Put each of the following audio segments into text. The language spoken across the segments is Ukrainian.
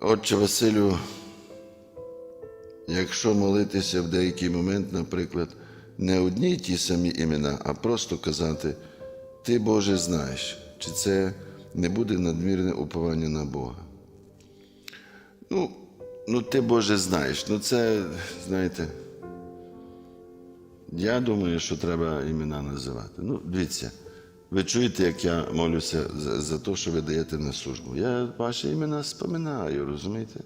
Отче Василю, якщо молитися в деякий момент, наприклад, не одні й ті самі імена, а просто казати, Ти Боже знаєш, чи це не буде надмірне уповання на Бога. Ну, ну ти Боже знаєш. Ну це, знаєте, я думаю, що треба імена називати. Ну, дивіться, ви чуєте, як я молюся за, за те, що ви даєте на службу. Я ваші імена споминаю, розумієте?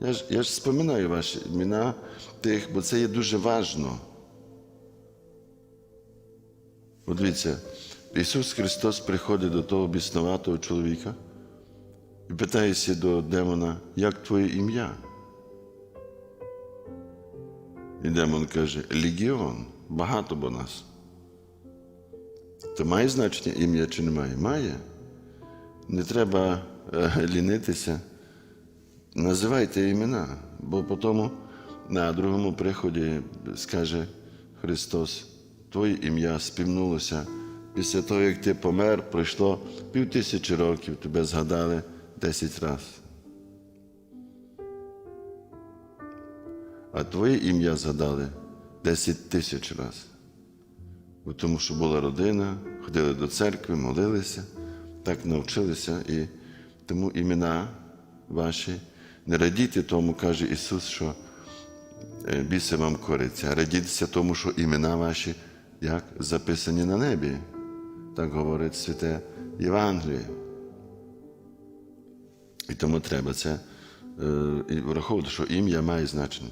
Я ж, я ж споминаю ваші імена тих, бо це є дуже важно. От дивіться, Ісус Христос приходить до того біснуватого чоловіка і питається до демона, як твоє ім'я? І демон каже, Легіон, багато бо нас. То має значення ім'я чи немає? Має. Не треба е, лінитися. Називайте імена, бо потім на другому приході скаже Христос, Твоє ім'я співнулося. Після того, як ти помер, пройшло пів тисячі років, тебе згадали десять разів. А твоє ім'я згадали 10 тисяч разів. Тому що була родина, ходили до церкви, молилися, так навчилися, і тому імена ваші не радійте тому, каже Ісус, що е, біси вам кориться, радійтеся тому, що імена ваші як записані на небі. Так говорить святе Євангеліє. І тому треба це е, враховувати, що ім'я має значення.